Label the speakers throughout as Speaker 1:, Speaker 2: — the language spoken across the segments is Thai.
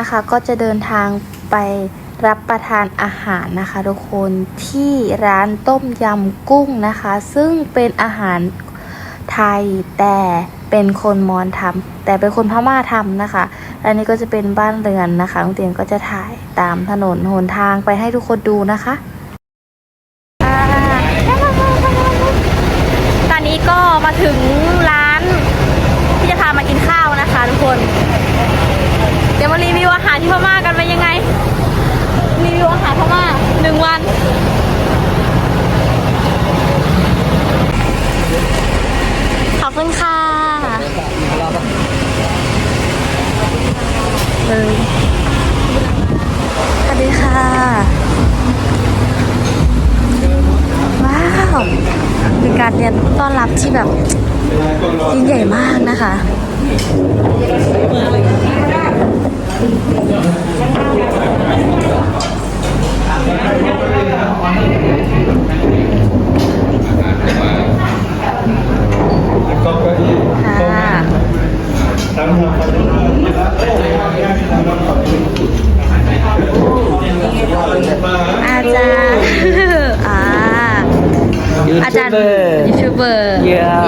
Speaker 1: นะคะก็จะเดินทางไปรับประทานอาหารนะคะ ทุกคนที่ร้านต้มยำกุ้งนะคะ ซึ่งเป็นอาหารไทยแต่เป็นคนมอญทำแต่เป็นคนพม่าทำนะคะและนี่ก็จะเป็นบ้านเรือนนะคะลุงเตียงก็จะถ่ายตามถนนหนทางไปให้ทุกคนดูนะคะ ตอนนี้ก็มาถึงร้านที่จะพามากินข้าวนะคะทุกคน เดี๋ยวมารีวิวอาหารที่พม่ากันเป็นยังไง รีวิวอาหารพม่าหนึ่งวัน ขอบคุณค่ะเออสวัสดีค่ะ ว้าวเป็นการเรียนต้อนรับที่แบบยิ่งใหญ่มากนะคะ ยูทูบเบอร์
Speaker 2: Yeah.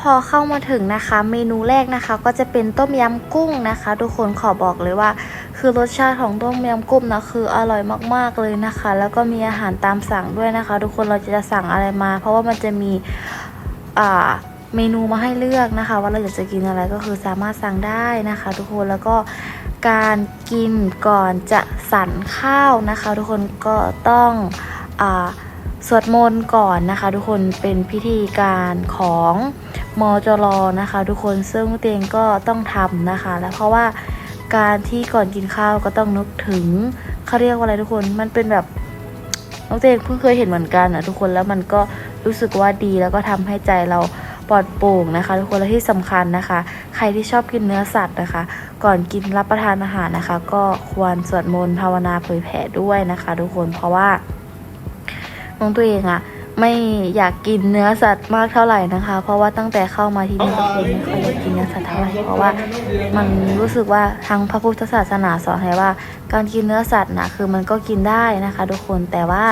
Speaker 1: พอเข้ามาถึงนะคะเมนูแรกนะคะก็จะเป็นต้มยำกุ้งนะคะ ทุกคนขอบอกเลยว่า คือรสชาติของต้มยำกุ้งนะคืออร่อยมากๆเลยนะคะ แล้วก็มีอาหารตามสั่งด้วยนะคะ ทุกคนเราจะสั่งอะไรมา เพราะว่ามันจะมีอ่าเมนูมาให้เลือกนะคะ ว่าเราอยากจะกินอะไรก็คือสามารถสั่งได้นะคะ ทุกคนแล้วก็ การกินก่อนจะสั่นข้าวนะคะ ทุกคนก็ต้องอสวดมนต์ก่อนนะคะ ทุกคนเป็นพิธีการของมจรนะคะ ทุกคนซึ่งเตียงก็ต้องทำนะคะ แล้วเพราะว่าการที่ก่อนกินข้าวก็ต้องนึกถึงเขาเรียกว่าอะไรทุกคนมันเป็นแบบน้องเตียงเพิ่งเคยเห็นเหมือนกันนะทุกคนแล้วมันก็รู้สึกว่าดีแล้วก็ทำให้ใจเรา ปลอดโปร่งนะคะ ทุกคนและที่สำคัญนะคะ ใครที่ชอบกินเนื้อสัตว์นะคะ ก่อนกินรับประทานอาหารนะคะ ก็ควรสวดมนต์ภาวนาเผยแผ่ด้วยนะคะ ทุกคนเพราะว่าน้องตัวเองอะไม่อยากกินเนื้อสัตว์มากเท่าไหร่นะคะ เพราะว่าตั้งแต่เข้ามาที่นี่ก็คือไม่ค่อยอยากกินเนื้อสัตว์เท่าไหร่เพราะว่ามันรู้สึกว่าทางพระพุทธศาสนาสอนให้ว่า การกินเนื้อสัตว์นะคือมันก็กินได้นะคะ ทุกคนแต่ว่า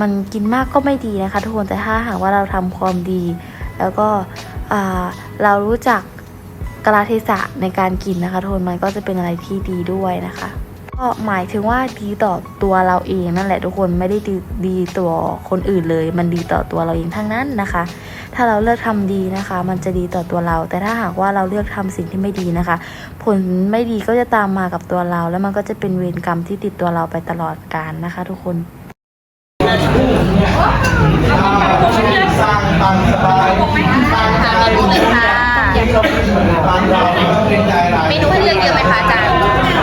Speaker 1: มันกินมากก็ไม่ดีนะคะ ทุกคนแต่ถ้าหากว่าเราทำความดี แล้วก็เรารู้จักกราเทศะในการกินนะคะทุกคนมันก็จะเป็นอะไรที่ดีด้วยนะคะก็หมายถึงว่าดีต่อตัวเราเองนั่นแหละทุกคนไม่ได้ดีดีต่อคนอื่นเลย มันดีต่อตัวเราเองทั้งนั้นนะคะ ถ้าเราเลือกทำดีนะคะ มันจะดีต่อตัวเรา แต่ถ้าหากว่าเราเลือกทำสิ่งที่ไม่ดีนะคะ ผลไม่ดีก็จะตามมากับตัวเรา แล้วมันก็จะเป็นเวรกรรมที่ติดตัวเราไปตลอดกาลนะคะ ทุกคน
Speaker 2: สร้างตามสบายสร้างใจ
Speaker 1: เมนูเลยค่ะ
Speaker 2: ตามเราเป็นใจหลาย
Speaker 1: เมนูให้เลือกเยอะไหมคะอาจารย์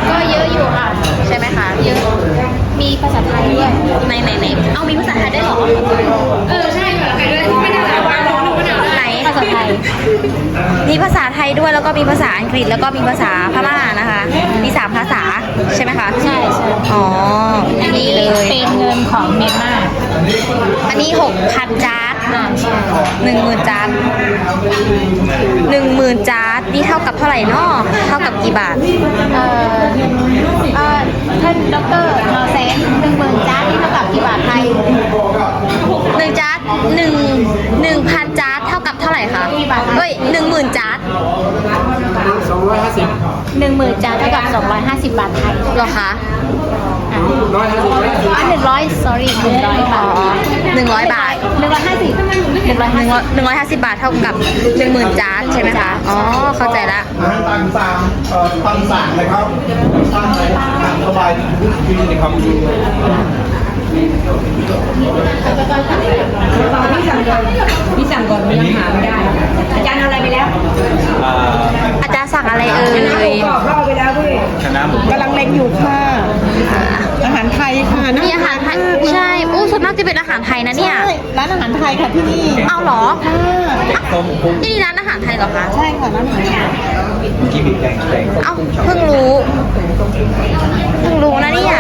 Speaker 3: ก็เยอะอยู่ค่ะ
Speaker 1: ใช่ไหมคะ
Speaker 3: เยอะ มีภาษาไทยด้วย
Speaker 1: ในในในเอามีภาษาไทยได้เหรอ
Speaker 3: เออ ใช่ภาษาไทยด้วยไม่ได้แต่ว่าน้องไห
Speaker 1: น
Speaker 3: ภาษาไทย
Speaker 1: มีภาษาไทยด้วยแล้วก็มีภาษาอังกฤษแล้วก็มีภาษาพม่านะคะ มีสามภาษาใช่ไหมคะ
Speaker 3: ใช่ใช่
Speaker 1: อ๋อ
Speaker 3: อันนี้
Speaker 1: เลย
Speaker 3: เป็นเงินของเมียนมา
Speaker 1: อันนี้หกพันจาร์ด
Speaker 3: อ่าใช่
Speaker 1: หนึ่งหมื่นจาร์ดหนึ่งหมื่นจาร์ดนี่เท่ากับเท่าไหร่เนาะเท่ากับกี่บาท
Speaker 3: เอ่อเอ่อท่านดอกเตอรนอแสนหนึ่งหมื่นจานนี่เท่ากับกี่บาทไทย
Speaker 1: หนึ่งจาร์ดหนึ่งหนึ่งพันจาร์ดเท่ากับเท่าไหร่คะเอ้ยหนึ่งหมื่นจาร์ด
Speaker 3: หนึ่งหมื่นจานเท่ากับสองร้อยห้าสิบบาทไทย
Speaker 1: เหรอคะ
Speaker 3: อะอะหนึ่งร้อย sorry หนึ่งร้อยบาท
Speaker 1: หนึ่งร้อยบาท
Speaker 3: หนึ่งร้อยห้าสิบหนึ่งร้อย
Speaker 1: ห
Speaker 3: ห้า
Speaker 1: นึ่ง
Speaker 3: สิ
Speaker 1: ร้อบยหนึ่งร้อยห้าสิบบาทเท่ากับหนึ่งหมื่นจาร์ดใช่ไหมคะ อ๋อ เข้าใจละ
Speaker 2: อาหารตามสั่งเอ่อตามสั่งเลยครับสร้างใจตามสบายทุกทีนะครับ
Speaker 4: พี่สั่งก่อนมันยังหาไม่ได้ อาจารย์เอาอะไรไปแล้ว
Speaker 1: อาจารย์สั่งอะไรเอ่ย
Speaker 4: กรอบรอบไปแล้วพี่
Speaker 2: คณะผม
Speaker 4: กำลังเล็งอยู่ค่ะ อาหารไทยค่ะน่
Speaker 1: มีอาหาร เป็นอาหารไทยนะเนี่ย
Speaker 4: ใช่ร้านอาหารไทยค่ะที่นี่
Speaker 1: เอาเหรอ
Speaker 4: ค่ะ
Speaker 2: ต้มกุ้ง
Speaker 1: ที่นี่ร้านอาหารไทยเหรอคะ
Speaker 4: ใช่ค่ะร้านอาหารไทย
Speaker 2: กีบีแดงแดง
Speaker 1: เอ้าเพิ่งรู้ เพิ่งรู้นะเนี่ย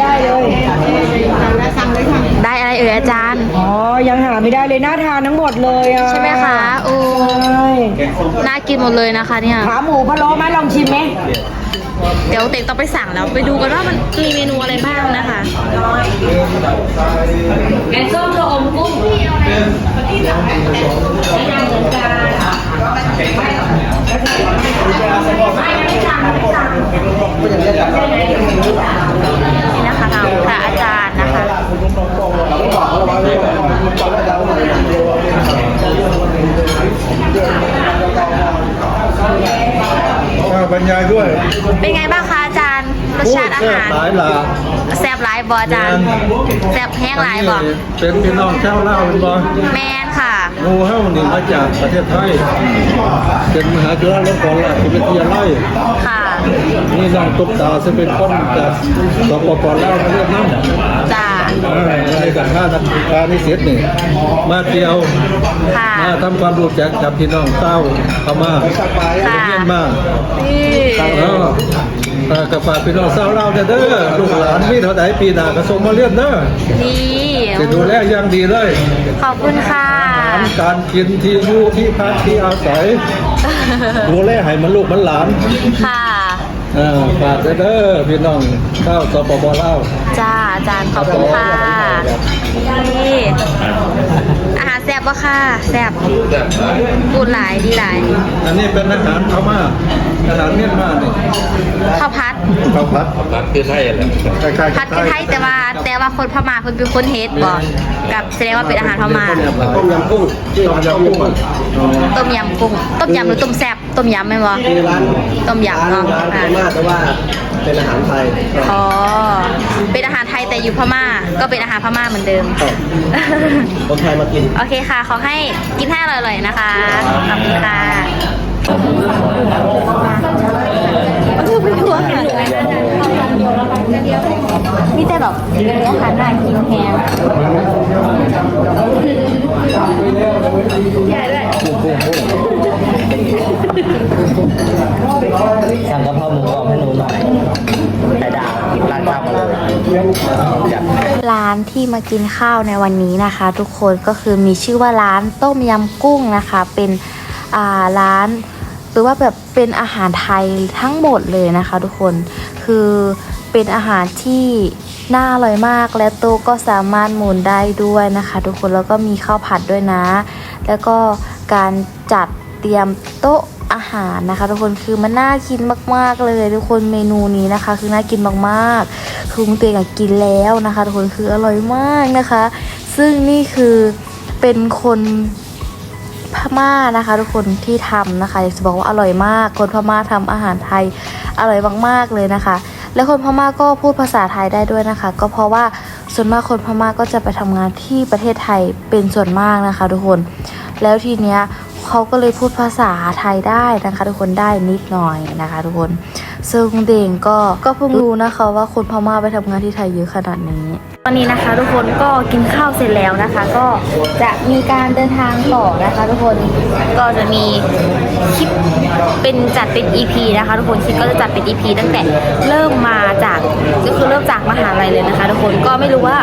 Speaker 4: ได้เลยสั่งเลยค่ะ
Speaker 1: ได้อะไรเอ่ยอาจารย์
Speaker 4: อ๋อยังหาไม่ได้เลยน่าทานทั้งหมดเลยอะ
Speaker 3: ใช่ไหมคะโอ้
Speaker 4: ใช่
Speaker 3: น่ากินหมดเลยนะคะเนี่ย
Speaker 4: ขาหมูพะโล้ไหมลองชิมไหม
Speaker 3: เดี๋ยวเต็กต้องไปสั่งแล้วไปดูกันว่ามันมีเมนูอะไรบ้างนะคะ
Speaker 4: แกงส้มชะอมกุ้ง
Speaker 3: น
Speaker 2: ไม่อย่างนี้ี่
Speaker 3: นะคะทางพระอาจารย์นะคะ
Speaker 2: บรรยายด้วย
Speaker 3: เป็นไงบ้างคะอาจารย์รสชาติอาหาร
Speaker 2: หลายหลา
Speaker 3: แซ่บหลายบออาจารย์แซ่บแห้งหลายบอ
Speaker 2: เป็นพี่น้องชาวลาวเป็นบ่
Speaker 3: แมนค่ะ
Speaker 2: หมูเฮ้านี่มาจากประเทศไทยเป็นมหาจุฬาลงกรณราชวิทยาลัย
Speaker 3: ค่ะ
Speaker 2: นี่น้องตุ๊กตาซึ่งเป็นคนจากสปปลาวมาเรียกน้ำ
Speaker 3: จ้า
Speaker 2: ในการท่านักการนิสิตนี่มาเที่ยว
Speaker 3: ค่ะ
Speaker 2: มาทำความรู้จักกับพี่น้องเต้าเข้ามา
Speaker 3: ค่ะ
Speaker 2: เยี่ยมมาก
Speaker 3: นี่
Speaker 2: เออเออกับฝากพี่น้องชาวลาวเด้อเด้อลูกหลานมีเท่าใดปีหน้าก็ส่งมาเรียนเด้อ
Speaker 3: นี่
Speaker 2: จะดูแลอย่างดีเลย
Speaker 3: ขอบคุณค่ะ
Speaker 2: การกินที่อยู่ที่พักที่อาศัยดูแลให้มันลูกมันหลาน
Speaker 3: ค่ะ
Speaker 2: เออฝากเด้อเด้อพี่น้องข้าวสปปลาว
Speaker 3: จ้าอาจารย์ขอบคุณค่ะนี่อาหารแซ่บปะค่ะแซ่บปูดหลายดีหลาย
Speaker 2: อันนี้เป็นอาหารพม่า อาหารเมียนมานี่
Speaker 3: ข้าวพัด
Speaker 2: ข้าวผัด
Speaker 5: รักคือไทยแหละ
Speaker 2: คล้ายๆ
Speaker 3: พัดคือไทยแต่ว่าแต่ว่าคนพม่าคนเป็นคนเฮดบอกกับแสดงว่าเป็นอาหารพม่า
Speaker 2: ต้มยำกุ้งต้มยำกุ้ง
Speaker 3: ต้มยำกุ้งต้มยำหรือต้มแซ่บต้มยำไหมวะ
Speaker 6: คือร้าน
Speaker 3: ต้มยำเนาะ
Speaker 6: ร้าน
Speaker 3: อะ
Speaker 6: พม่าแต่ว่าเป็นอาหารไทย
Speaker 3: อ๋อเป็นอาหารไทยแต่อยู่พม่าก็เป็นอาหารพม่าเหมือนเดิม
Speaker 6: คนไทยมากิน
Speaker 3: โอเคค่ะ ขอให้กินให้อร่อยๆนะคะ ขอบคุณค่ะ มันคือไปทัวร์ค่ะมีแต่แบบอหารน่ากินแฮง
Speaker 6: สั่งกะเพราหมูกรอบให้หนูหน่อยไข่ดาวร้านข้าวมาเลย
Speaker 3: ร้านที่มากินข้าวในวันนี้นะคะ ทุกคนก็คือมีชื่อว่าร้านต้มยำกุ้งนะคะ เป็นอ่าร้าน หรือว่าแบบเป็นอาหารไทยทั้งหมดเลยนะคะ ทุกคนคือเป็นอาหารที่น่าอร่อยมากและโต๊ะก็สามารถหมุนได้ด้วยนะคะ ทุกคนแล้วก็มีข้าวผัดด้วยนะ แล้วก็การจัดเตรียมโต๊ะอาหารนะคะ ทุกคนคือมันน่ากินมาก ๆ เลย ทุกคนเมนูนี้นะคะ คือน่ากินมากๆคือคุณเตียงกินแล้วนะคะ ทุกคนคืออร่อยมากนะคะ ซึ่งนี่คือเป็นคน พม่านะคะ ทุกคนที่ทำนะคะอยากจะบอกว่าอร่อยมาก คนพม่าทำอาหารไทยอร่อยมากๆเลยนะคะ และคนพม่าก็พูดภาษาไทยได้ด้วยนะคะ ก็เพราะว่าส่วนมากคนพม่าก็จะไปทำงานที่ประเทศไทยเป็นส่วนมากนะคะ ทุกคน แล้วทีเนี้ยเขาก็เลยพูดภาษาไทยได้นะคะ ทุกคนได้นิดหน่อยนะคะ ทุกคน ซึ่งเด่งก็ก็เพิ่งรู้นะคะว่าคนพม่าไปทำงานที่ไทยเยอะขนาดนี้ ตอนนี้นะคะทุกคนก็กินข้าวเสร็จแล้วนะคะ ก็จะมีการเดินทางต่อนะคะ ทุกคนก็จะมีคลิปเป็นจัดเป็น EP นะคะทุกคนคลิปก็จะจัดเป็น EP ตั้งแต่เริ่มมาจากก็คือเริ่มจากมหาลัยเลยนะคะ ทุกคนก็ไม่รู้ว่า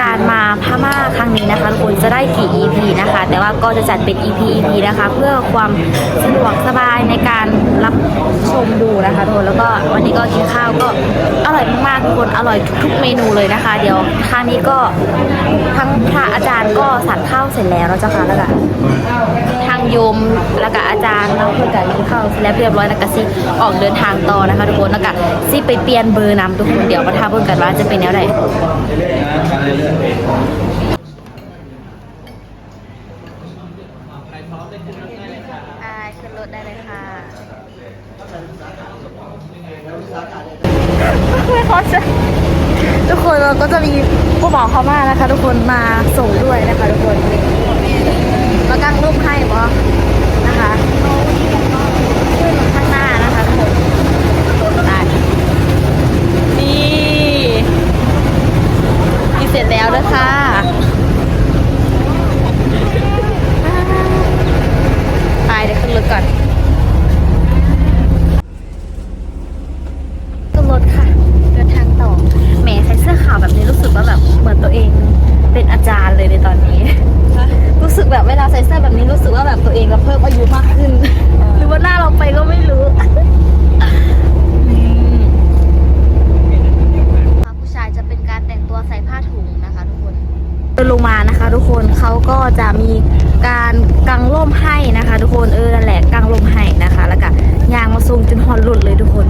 Speaker 3: การมาพม่าครั้งนี้นะคะทุกคนจะได้กี่ EP นะคะ แต่ว่าก็จะจัดเป็น EP EP นะคะ เพื่อความสะดวกสบายในการรับชมดูนะคะทุกคนแล้วก็วันนี้ก็กินข้าวก็อร่อยมากๆทุกคนอร่อยทุกเมนูเลยนะคะ เดี๋ยวครั้งนี้ก็ทั้งพระอาจารย์ก็สั่งข้าวเสร็จแล้วนะเจ้าค่ะแล้วก็ทางโยมแล้วก็อาจารย์เราเพื่อการกินข้าวเสร็จแล้วเรียบร้อยแล้วก็ซิออกเดินทางต่อนะคะ ทุกคนแล้วก็ซิไปเปลี่ยนเบอร์นำทุกคนเดี๋ยวมาทาเบิ่งกันว่าจะเป็นแนวไหน อ่าขึ้นรถได้เลยค่ะไม่เขาจะทุกคนเราก็จะมี ผู้บ่าวเขามากนะคะ ทุกคนมาส่งด้วยนะคะ ทุกคนมาตั้งรูปให้บอนะคะขึ้นข้างหน้านะคะทุกคนได้นี่นี่เสร็จแล้วด้วยค่ะ ไปเดี๋ยวขึ้นรถก่อนขึ้นรถค่ะ เดินทางต่อแหมใส่เสื้อขาวแบบนี้รู้สึกว่าแบบเหมือนตัวเองเป็นอาจารย์เลยในตอนนี้
Speaker 1: เองแล้วเพิ่มอายุมากขึ้น หรือว่าหน้าเราไปก็ไม่รู้ผู้ชายจะเป็นการแต่งตัวใส่ผ้าถุงนะคะทุกคนเดินลงมานะคะ ทุกคนเขาก็จะมีการกังร่มให้นะคะ ทุกคนเออนั่นแหละกังร่มให้นะคะ แล้วก็ยางมาส่งจนฮอนหลุดเลยทุกคน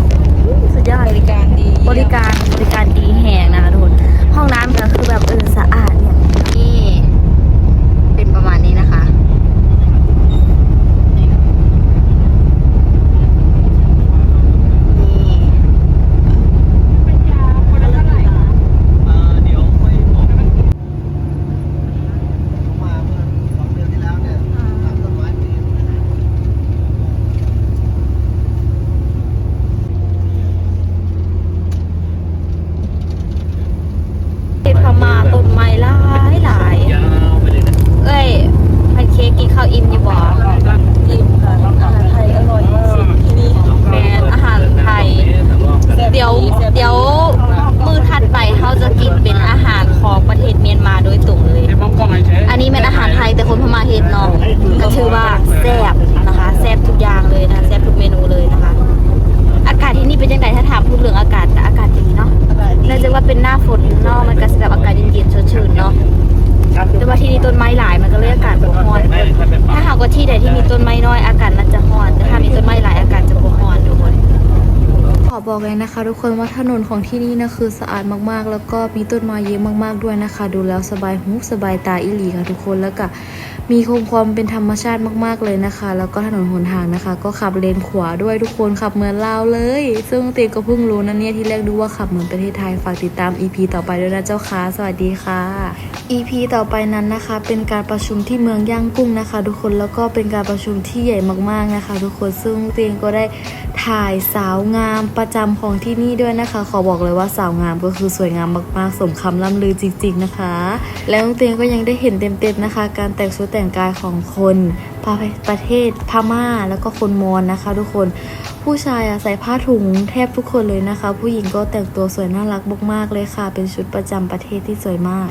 Speaker 1: สุดยอด
Speaker 4: บริการดี
Speaker 1: บริการบริการดีแหงนะคะทุกคนห้องน้ำก็คือแบบเออสะอาดอย่างนี้ เป็นประมาณนี้นะคะ นี่
Speaker 2: มาเมื่อสองเดือนที่แล้วเนี่ยทำต้นไม้ปี
Speaker 1: ที่พม่าต้นไม้หลายหลาย เอ้ยแพนเค้กกินข้าวอิ่มอยู่บ่อิ่มค่ะอาหารไทยอร่อยที่สุดที่นี่แมนอาหารไทย เดี๋ยวเดี๋ยวมือถัดไปเขา จะกินเป็นอาหารของประเทศเมียนมาโดยตรงเลยอั นะคะทุกคนว่าถนนของที่นี่นะคือสะอาดมากๆ แล้วก็มีต้นไม้เยอะมากๆด้วยนะคะ ดูแล้วสบายหูสบายตาอิหลีค่ะทุกคนแล้วก็มีคงความเป็นธรรมชาติมากๆเลยนะคะ แล้วก็ถนนหนทางนะคะ ก็ขับเลนขวาด้วยทุกคนขับเหมือนลาวเลย ซึ่งเตีก็เพิ่งรู้นะเนี่ยที่แรกดูว่าขับเหมือนประเทศไทยฝากติดตาม EP ต่อไปด้วยนะเจ้าค่ะสวัสดีค่ะ EP ต่อไปนั้นนะคะ เป็นการประชุมที่เมืองย่างกุ้งนะคะ ทุกคนแล้วก็เป็นการประชุมที่ใหญ่มากๆนะคะ ทุกคนซึ่งเตีก็ได้ ถ่ายสาวงามประจำของที่นี่ด้วยนะคะ ขอบอกเลยว่าสาวงามก็คือสวยงามมากๆ สมคำล่ำลือจริง ๆนะคะ แล้วเตียงก็ยังได้เห็นเต็มๆนะคะ การแต่งชุดแต่งกายของคนประเทศพม่าแล้วก็คนมอญนะคะ ทุกคนผู้ชายใส่ผ้าถุงแทบทุกคนเลยนะคะ ผู้หญิงก็แต่งตัวสวยน่ารักมากๆเลยค่ะ เป็นชุดประจำประเทศที่สวยมาก